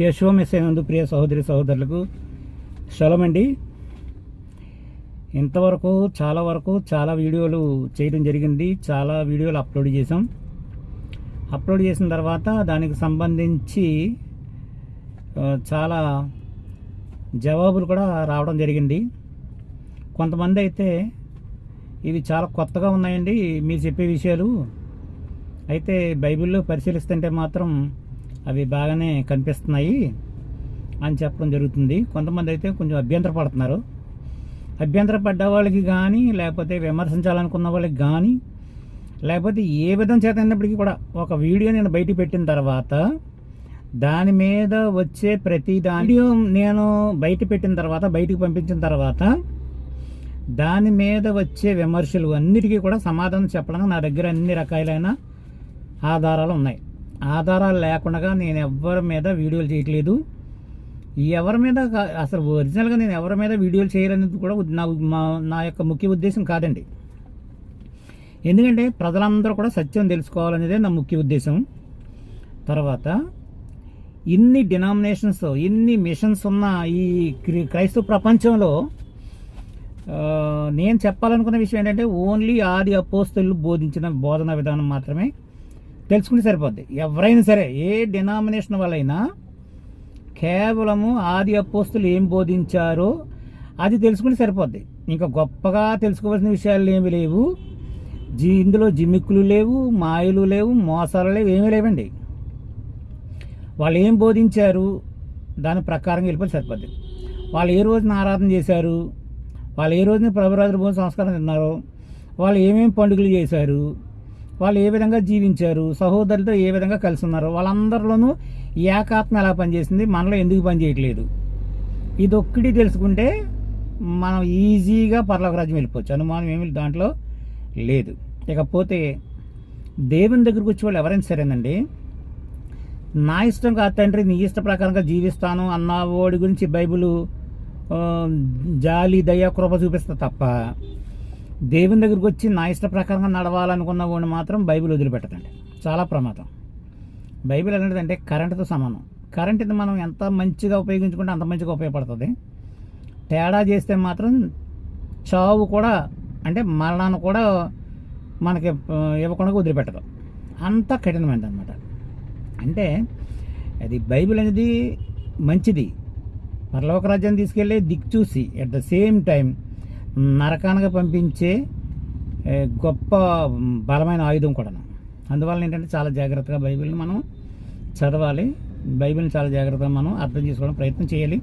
యశోమిసేనందు ప్రియ సహోదరి సహోదరులకు శలమండి ఇంతవరకు చాలా వరకు చాలా వీడియోలు చేయడం జరిగింది. చాలా వీడియోలు అప్లోడ్ చేసాం అప్లోడ్ చేసిన తర్వాత దానికి సంబంధించి చాలా జవాబులు కూడా రావడం జరిగింది. కొంతమంది అయితే ఇవి చాలా కొత్తగా ఉన్నాయండి మీరు చెప్పే విషయాలు. అయితే బైబిల్లో పరిశీలిస్తుంటే మాత్రం అవి బాగానే కనిపిస్తున్నాయి అని చెప్పడం జరుగుతుంది. కొంతమంది అయితే కొంచెం అభ్యంతర పడుతున్నారు అభ్యంతర పడ్డ వాళ్ళకి కానీ లేకపోతే విమర్శించాలనుకున్న వాళ్ళకి కానీ లేకపోతే ఏ విధం చేత అయినప్పటికీ కూడా ఒక వీడియో నేను బయట పెట్టిన తర్వాత దాని మీద వచ్చే ప్రతి దాని వీడియో నేను బయట పెట్టిన తర్వాత బయటకు పంపించిన తర్వాత దాని మీద వచ్చే విమర్శలు అన్నిటికీ కూడా సమాధానం చెప్పడానికి నా దగ్గర అన్ని రకాలైన ఆధారాలు ఉన్నాయి. ఆధారాలు లేకుండా నేను ఎవరి మీద వీడియోలు చేయట్లేదు. ఎవరి మీద కా- అసలు ఒరిజినల్గా నేను ఎవరి మీద వీడియోలు చేయాలనేది కూడా నా మా- నా యొక్క ముఖ్య ఉద్దేశం కాదండి. ఎందుకంటే ప్రజలందరూ కూడా సత్యం తెలుసుకోవాలనేదే నా ముఖ్య ఉద్దేశం. తర్వాత ఇన్ని డినామినేషన్స్ ఇన్ని మిషన్స్ ఉన్న ఈ క్రి- క్రైస్తవ ప్రపంచంలో నేను చెప్పాలనుకున్న విషయం ఏంటంటే ఓన్లీ ఆది అపోస్తులు బోధించిన బోధన విధానం మాత్రమే. తెలుసుకుంటే సరిపోద్ది. ఎవరైనా సరే ఏ డినామినేషన్ వాళ్ళైనా కేవలము ఆది అపోస్తులు ఏం బోధించారో అది తెలుసుకుంటే సరిపోద్ది. ఇంకా గొప్పగా తెలుసుకోవాల్సిన విషయాలు ఏమి లేవు. జీ ఇందులో జిమ్మిక్కులు లేవు మాయలు లేవు మోసాలు లేవు ఏమీ లేవండి. వాళ్ళు ఏం బోధించారు? దాని ప్రకారంగా వెళ్ళిపోతే సరిపోద్ది. వాళ్ళు ఏ రోజున ఆరాధన చేశారు? వాళ్ళు ఏ రోజున ప్రభురాత్రి భోజన సంస్కారం తిన్నారు? వాళ్ళు ఏమేమి పండుగలు చేశారు? వాళ్ళు ఏ విధంగా జీవించారు సహోదరులతో ఏ విధంగా కలిసి ఉన్నారు వాళ్ళందరిలోనూ ఏకాత్మ ఎలా పనిచేసింది మనలో ఎందుకు పనిచేయట్లేదు. ఇది ఒక్కటి తెలుసుకుంటే మనం ఈజీగా పర్లోక రాజ్యం వెళ్ళిపోవచ్చు. అనుమానం ఏమి దాంట్లో లేదు. ఇకపోతే దేవుని దగ్గరకు వచ్చి వాళ్ళు ఎవరైనా సరేనండి నా ఇష్టం కాదు తండ్రి నీ ఇష్ట ప్రకారంగా జీవిస్తాను అన్నవాడి గురించి బైబిల్ జాలి దయ కృప చూపిస్తా తప్ప దేవుని దగ్గరికి వచ్చి నా ఇష్ట ప్రకారంగా నడవాలనుకున్న వాడిని మాత్రం బైబిల్ వదిలిపెట్టదండి. చాలా ప్రమాదం. బైబిల్ అనేది కరెంటుతో సమానం. కరెంటుని మనం ఎంత మంచిగా ఉపయోగించుకుంటే అంత మంచిగా ఉపయోగపడుతుంది. తేడా చేస్తే మాత్రం చావు కూడా అంటే మరణాన్ని కూడా మనకి ఇవ్వకుండా వదిలిపెట్టదు. అంత కఠినమైనది అనమాట అంటే అది బైబిల్ అనేది మంచిది. పరలోక రాజ్యాన్ని తీసుకెళ్ళి దిక్కు చూసి అట్ ద సేమ్ టైం నరకానగా పంపించే గొప్ప బలమైన ఆయుధం కూడా అందువల్ల ఏంటంటే చాలా జాగ్రత్తగా బైబిల్ని మనం చదవాలి. బైబిల్ని చాలా జాగ్రత్తగా మనం అర్థం చేసుకోవడం ప్రయత్నం చేయాలి.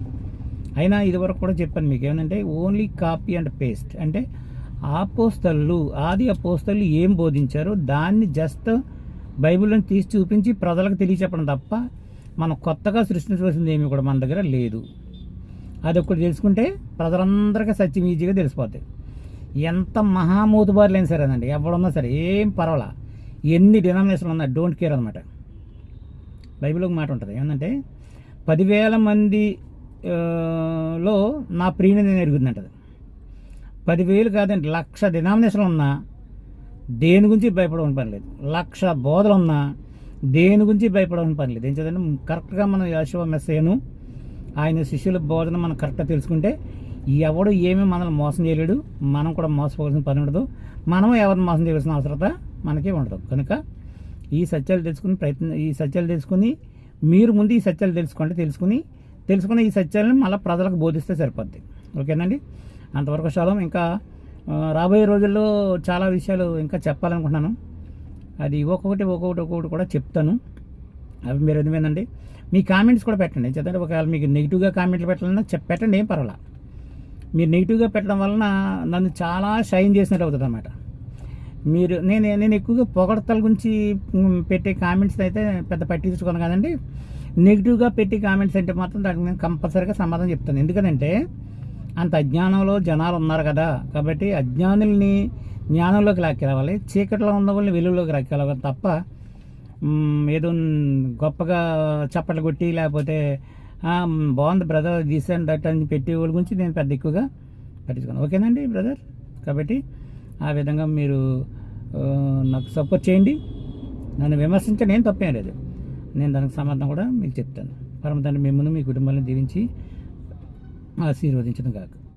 అయినా ఇదివరకు కూడా చెప్పాను మీకు ఏమంటే ఓన్లీ కాపీ అండ్ పేస్ట్. అంటే ఆపోస్తలు ఆది అపోస్తలు ఏం బోధించారో దాన్ని జస్ట్ బైబిల్ని తీసి చూపించి ప్రజలకు తెలియచెప్పడం తప్ప మనం కొత్తగా సృష్టించవలసింది ఏమీ కూడా మన దగ్గర లేదు. అది ఒకటి తెలుసుకుంటే ప్రజలందరికీ సత్యం ఈజీగా తెలిసిపోతాయి. ఎంత మహామోదుబారులు అయినా సరే అండి ఎవడున్నా సరే ఏం పర్వాలా. ఎన్ని డినామినేషన్లు ఉన్నా డోంట్ కేర్ అనమాట బైబిల్ ఒక మాట ఉంటుంది. ఏంటంటే పదివేల మంది లో నా ప్రియుని నేను ఎరుగుతుందంటది. పదివేలు కాదండి లక్ష డినామినేషన్లు ఉన్నా దేని గురించి భయపడవని పని లేదు. లక్ష బోధలు ఉన్నా దేని గురించి భయపడవని పని లేదు. ఏం చదండి కరెక్ట్గా మనం యశో మెస్సేను ఆయన శిష్యుల బోధన మనం కరెక్ట్గా తెలుసుకుంటే ఎవడు ఏమీ మనల్ని మోసం చేయలేడు మనం కూడా మోసపోవాల్సిన పని ఉండదు. మనం ఎవరిని మోసం చేయాల్సిన అవసరత మనకే ఉండదు. కనుక ఈ సత్యాలు తెలుసుకుని ప్రయత్నం ఈ సత్యాలు తెలుసుకుని మీరు ముందు ఈ సత్యాలు తెలుసుకోండి తెలుసుకుని తెలుసుకున్న ఈ సత్యాలను మళ్ళీ ప్రజలకు బోధిస్తే సరిపోద్ది. ఓకేనండి? అంతవరకు శాలం ఇంకా రాబోయే రోజుల్లో చాలా విషయాలు ఇంకా చెప్పాలనుకుంటున్నాను. అది ఒక్కొక్కటి ఒక్కొక్కటి ఒక్కొక్కటి కూడా చెప్తాను. అవి మీరు ఎందుకండి మీ కామెంట్స్ కూడా పెట్టండి. చదండి ఒకవేళ మీకు నెగిటివ్గా కామెంట్లు పెట్టాలన్నా చెప్ పెట్టండి ఏం పర్వాలా? మీరు నెగిటివ్గా పెట్టడం వలన నన్ను చాలా షైన్ చేసినట్టు అవుతుంది అనమాట మీరు నేను నేను ఎక్కువగా పొగడతల గురించి పెట్టే కామెంట్స్ అయితే పెద్ద పట్టించుకోను కదండి. నెగిటివ్గా పెట్టే కామెంట్స్ అంటే మాత్రం దానికి నేను కంపల్సరీగా సమాధానం చెప్తాను. ఎందుకంటే అంత అజ్ఞానంలో జనాలు ఉన్నారు కదా. కాబట్టి అజ్ఞానుల్ని జ్ఞానంలోకి లాక్కెళ్ళవాలి చీకట్లో ఉన్న వాళ్ళని వెలుగులోకి లాక్కెళ్ళవాలి తప్ప ఏదో గొప్పగా చప్పట్లు కొట్టి లేకపోతే బాగుంది బ్రదర్ దిస్ అండ్ దట్ అని పెట్టే వాళ్ళ గురించి నేను పెద్ద ఎక్కువగా పట్టించుకోను. ఓకేనండి బ్రదర్? కాబట్టి ఆ విధంగా మీరు నాకు సపోర్ట్ చేయండి. నన్ను విమర్శించడం ఏం తప్పేం లేదు. నేను దానికి సమాధానం కూడా మీకు చెప్తాను. పరమతండ్రి మిమ్మల్ని మీ కుటుంబాలను దీవించి ఆశీర్వదించడం కాక